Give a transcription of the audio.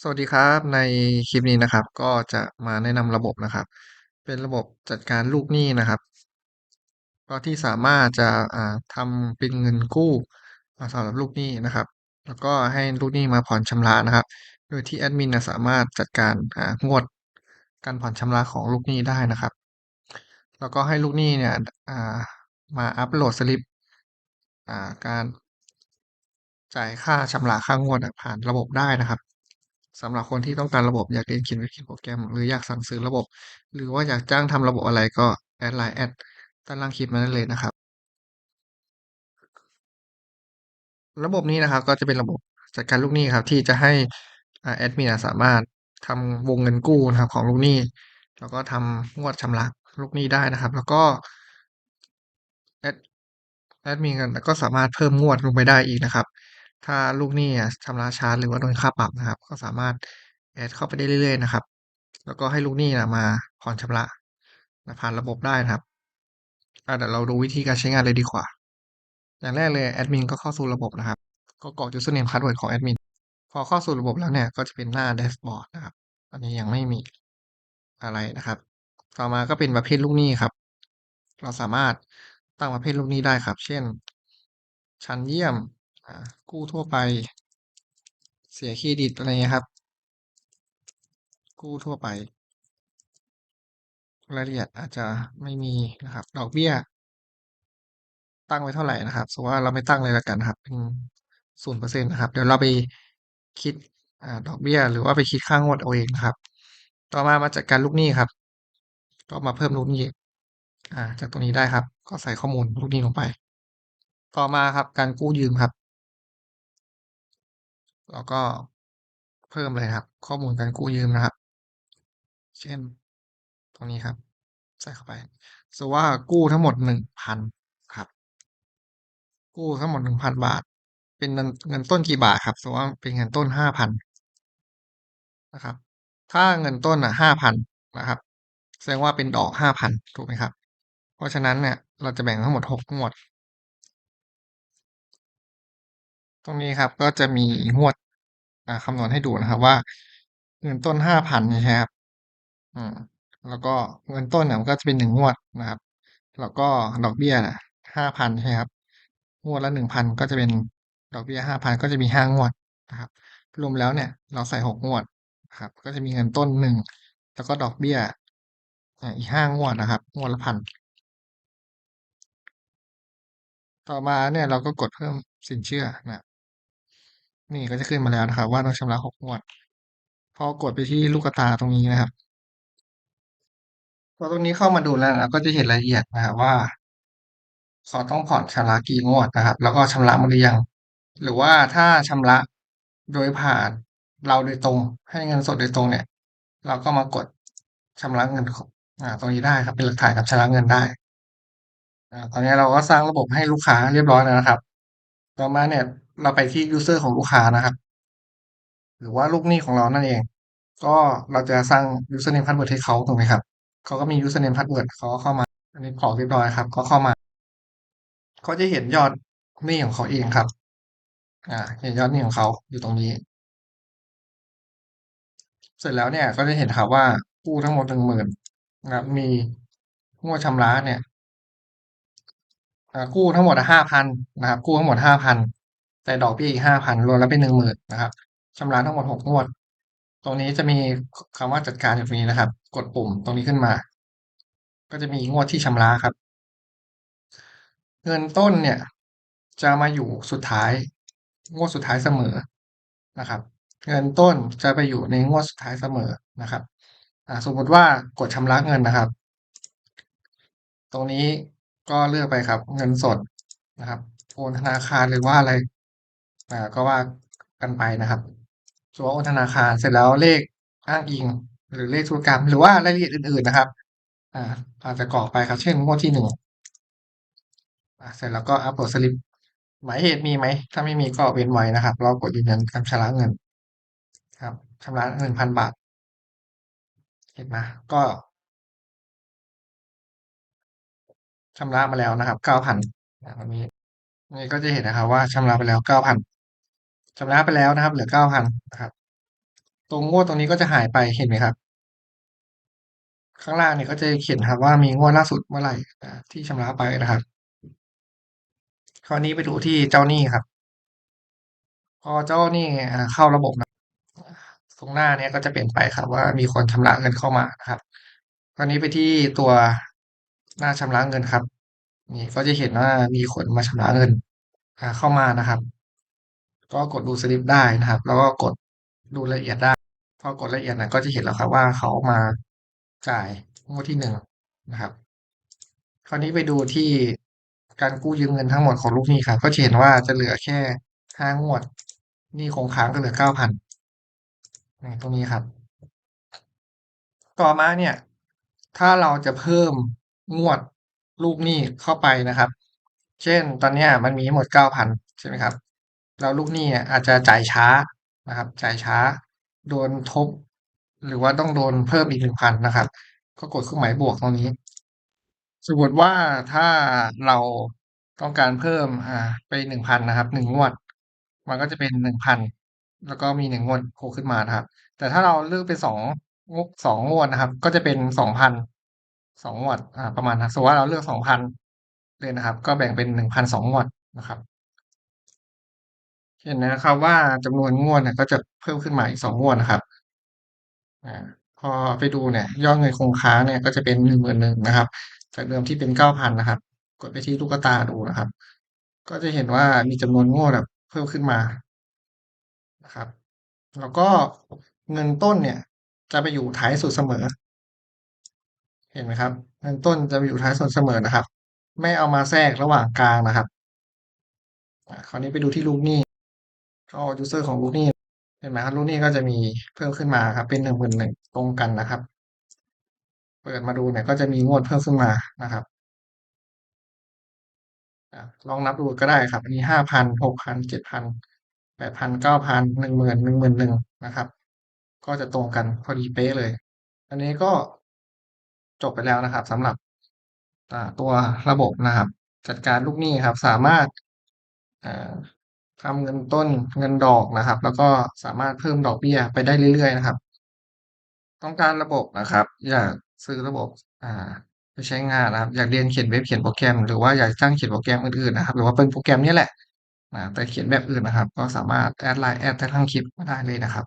สวัสดีครับในคลิปนี้นะครับ ก็จะมาแนะนำระบบนะครับ เป็นระบบจัดการลูกหนี้นะครับก็ที่สามารถจะอ่าทำเป็นเงินกู้อ่าสำหรับลูกหนี้นะครับ แล้วก็ให้ลูกหนี้มาผ่อนชำระนะครับ โดยที่แอดมินสามารถจัดการงวดการผ่อนชำระของลูกหนี้ได้นะครับ แล้วก็ให้ลูกหนี้เนี่ยมาอัปโหลดสลิปการจ่ายค่าชำระค่างวดผ่านระบบได้นะครับ สำหรับคนที่ต้องการระบบอยากเรียนเขียนเว็บเขียนโปรแกรม หรืออยากสั่งซื้อระบบ หรือว่าอยากจ้างทำระบบอะไรก็แอดไลน์แอดด้านล่างคลิปมาได้เลยนะครับ ระบบนี้นะครับก็จะเป็นระบบจัดการลูกหนี้ครับ ที่จะให้อาแอดมินสามารถทำวงเงินกู้นะครับของลูกหนี้ แล้วก็ทำงวดชำระลูกหนี้ได้นะครับ แล้วก็แอดแอดมินกันก็สามารถเพิ่มงวดลงไปได้อีกนะครับ ถ้าลูกหนี้อะชำระช้าหรือว่าโดนค่าปรับนะครับ ก็สามารถแอดเข้าไปได้เรื่อยๆนะครับ แล้วก็ให้ลูกหนี้อะมาผ่อนชำระนะผ่านระบบได้นะครับเดี๋ยวเราดูวิธีการใช้งานเลยดีกว่า อย่างแรกเลยแอดมินก็เข้าสู่ระบบนะครับ ก็กรอก username password ของแอดมินพอเข้าสู่ระบบแล้วเนี่ยก็จะเป็นหน้าแดชบอร์ดนะครับ อันนี้ยังไม่มีอะไรนะครับ ต่อมาก็เป็นประเภทลูกหนี้ครับ เราสามารถตั้งประเภทลูกหนี้ได้ครับ เช่น ชั้นเยี่ยม กู้ทั่วไป เสียเครดิตอะไรเงี้ยครับ กู้ทั่วไป รายละเอียดอาจจะไม่มีนะครับ ดอกเบี้ย ตั้งไว้เท่าไหร่นะครับสมมติว่าเราไม่ตั้งเลยล้วกันครับเป็น0%นเปอร์เซ็นนะครับ เดี๋ยวเราไปคิดอดอกเบี้ย หรือว่าไปคิดค่างวดเอาเองนะครับ ต่อมามาจัดการลูกหนี้ครับ ก็มาเพิ่มลูกหนี้อ่า จากตรงนี้ได้ครับ ก็ใส่ข้อมูลลูกหนี้ลงไป ต่อมาครับการกู้ยืมครับ เราก็เพิ่มเลยครับ ข้อมูลการกู้ยืมนะครับ เช่น ตรงนี้ครับ ใส่เข้าไปสว่ากู้ทั้งหมด1,000ครับ กู้ทั้งหมด1,000บาท เป็นเงินเงินต้นกี่บาทครับสว่าเป็นเงินต้น5,000นนะครับ ถ้าเงินต้นอะ5,000นนะครับ แสดงว่าเป็นดอก5,000ถูกไหมครับ เพราะฉะนั้นเนี่ยเราจะแบ่งทั้งหมด6งวด ตรงนี้ครับก็จะมีงวด อ่าคำนวณให้ดูนะครับว่า เงินต้น5,000ใช่ครับอืมแล้วก็เงินต้นเนี่ยมันก็จะเป็น1งงวดนะครับ แล้วก็ดอกเบี้ยน่ะ5,000ใช่ครับงวดละ1,000ก็จะเป็นดอกเบี้ย5,000ก็จะมี5งวดนะครับรวมแล้วเนี่ยเราใส่6งวดนะครับ ก็จะมีเงินต้น1แล้วก็ดอกเบี้ยอ่าอีก5งวดนะครับ งวดละ1,000ต่อมาเนี่ยเราก็กดเพิ่มสินเชื่อนะครับ นี่ก็จะขึ้นมาแล้วนะครับ ว่าต้องชำระ6งวด พอกดไปที่ลูกตาตรงนี้นะครับพอตรงนี้เข้ามาดูแล้วเราก็จะเห็นรายละเอียดนะครับว่าเขาต้องผ่อนชำระกี่งวดนะครับ แล้วก็ชำระมาหรือยัง หรือว่าถ้าชำระโดยผ่านเราโดยตรง ให้เงินสดโดยตรงเนี่ย เราก็มากดชำระเงินอ่าตรงนี้ได้ครับเป็นหลักฐานการชำระเงินได้อ่าตอนนี้เราก็สร้างระบบให้ลูกค้าเรียบร้อยแล้วนะครับ ต่อมาเนี่ย เราไปที่ยูเซอร์ของลูกค้านะครับ หรือว่าลูกหนี้ของเรานั่นเอง ก็เราจะสร้าง username password ให้เขาถูกไหมครับเขาก็มี username password เขาก็เข้ามา อันนี้กรอกเรียบร้อยครับ ก็เข้ามาเขาจะเห็นยอดหนี้ของเขาเองครับ อ่า เห็นยอดหนี้ของเขาอยู่ตรงนี้ เสร็จแล้วเนี่ยก็จะเห็นครับว่ากู้ทั้งหมด10,000นะครับมีงวดชำระเนี่ยอ่ากู้ทั้งหมดอะ5,000นะครับกู้ทั้งหมด5,000 แต่ดอกเบี้ยอีก5,000รวมแล้วเป็น10,000นนะครับชำระทั้งหมด6งวด ตรงนี้จะมีคคำว่าจัดการอยู่ตรงนี้นะครับ กดปุ่มตรงนี้ขึ้นมา ก็จะมีงวดที่ชำระครับ เงินต้นเนี่ย จะมาอยู่สุดท้าย งวดสุดท้ายเสมอนะครับ เงินต้นจะไปอยู่ในงวดสุดท้ายเสมอนะครับอ่าสมมติว่ากดชำระเงินนะครับ ตรงนี้ก็เลือกไปครับ เงินสดนะครับโอนธนาคารหรือว่าอะไร อ่าก็ว่ากันไปนะครับสมมุติว่าโอนธนาคารเสร็จแล้วเลขอ้างอิง หรือเลขธุรกรรม หรือว่ารายละเอียดอื่น ๆนะครับ อ่าอาจจะกรอกไปครับ เช่นงวดที่1อ่าเสร็จแล้วก็อัปโหลดสลิปหมายเหตุมีไหม ถ้าไม่มีก็เว้นไว้นะครับ เรากดยืนยันการชำระเงิน ครับชำระ1,000บาท เห็นไหมก็ชำระมาแล้วนะครับ9,000อ่าตรงนี้นี่ก็จะเห็นนะครับว่าชำระไปแล้ว9,000 ชำระไปแล้วนะครับ เหลือ9,000นนะครับ ตรงงวดตรงนี้ก็จะหายไปเห็นไหมครับ ข้างล่างเนี่ยก็จะเขียนครับว่ามีงวดล่าสุดเมื่อไหร่ที่ชำระไปนะครับ คราวนี้ไปดูที่เจ้าหนี้ครับ พอเจ้าหนี้เข้าระบบนะตรงหน้าเนี้ยก็จะเปลี่ยนไปครับว่ามีคนชำระเงินเข้ามานะครับคราวนี้ไปที่ตัวหน้าชำระเงินครับ นี่ก็จะเห็นว่ามีคนมาชำระเงินเข้ามานะครับ ก็กดดูสลิปได้นะครับ แล้วก็กดดูรายละเอียดได้ พอกดรายละเอียดนะก็จะเห็นแล้วครับว่าเขามาจ่ายงวดที่หนึ่งนะครับ คราวนี้ไปดูที่การกู้ยืมเงินทั้งหมดของลูกหนี้ครับก็จะเห็นว่าจะเหลือแค่ห้างวดนี้คงค้างก็เหลือเก้าพันตรงนี้ครับ ต่อมาเนี่ย ถ้าเราจะเพิ่มงวดลูกหนี้เข้าไปนะครับ เช่นตอนนี้มันมีทั้งหมดเก้าพันใช่ไหมครับ แล้วลูกหนี้อาจจะจ่ายช้านะครับ จ่ายช้า โดนทบ หรือว่าต้องโดนเพิ่มอีกหนึ่งพันนะครับ ก็กดเครื่องหมายบวกตรงนี้ สมมติว่าถ้าเราต้องการเพิ่มอ่าไปหนึ่งพันนะครับหนึ่งงวด มันก็จะเป็นหนึ่งพันแล้วก็มีหนึ่งงวดโผล่ขึ้นมานะครับ แต่ถ้าเราเลือกเป็นสองงวสองงวดนะครับ ก็จะเป็นสองพันสองงวดอ่าประมาณนั้นสมมติว่าเราเลือกสองพันเลยนะครับ ก็แบ่งเป็นหนึ่งพันสองงวดนะครับ เห็นนะครับว่าจำนวนงวดเนี่ยก็จะเพิ่มขึ้นมาอีกสองงวดนะครับ อ่า พอไปดูเนี่ย ยอดเงินคงค้างเนี่ยก็จะเป็นหนึ่งหมื่นหนึ่งนะครับ จากเดิมที่เป็นเก้าพันนะครับ กดไปที่ลูกตาดูนะครับ ก็จะเห็นว่ามีจำนวนงวดแบบเพิ่มขึ้นมานะครับ แล้วก็เงินต้นเนี่ย จะไปอยู่ท้ายสุดเสมอ เห็นไหมครับ เงินต้นจะไปอยู่ท้ายสุดเสมอนะครับ ไม่เอามาแทรกระหว่างกลางนะครับคราวนี้ไปดูที่ลูกหนี้ ก็ยูเซอร์ของลูกนี้เห็นไหมครับลูกนี้ก็จะมีเพิ่มขึ้นมาครับ เป็นหนึ่งหมื่นหนึ่งตรงกันนะครับ เปิดมาดูเนี่ยก็จะมีงวดเพิ่มขึ้นมานะครับลองนับดูก็ได้ครับ อันนี้ห้าพันหกพันเจ็ดพันแปดพันเก้าพันหนึ่งหมื่นหนึ่งหมื่นหนึ่งนะครับ ก็จะตรงกันพอดีเป๊ะเลย อันนี้ก็จบไปแล้วนะครับสำหรับตัวระบบนะครับ จัดการลูกหนี้ครับ สามารถ ทำเงินต้นเงินดอกนะครับ แล้วก็สามารถเพิ่มดอกเบี้ยไปได้เรื่อยๆนะครับ ต้องการระบบนะครับ อยากซื้อระบบ อ่าไปใช้งานนะครับ อยากเรียนเขียนเว็บเขียนโปรแกรม หรือว่าอยากจ้างเขียนโปรแกรมอื่นๆนะครับ หรือว่าเป็นโปรแกรมนี้แหละนะแต่เขียนแบบอื่นนะครับ ก็สามารถแอดไลน์แอดแต่ทั้งคลิปก็ได้เลยนะครับ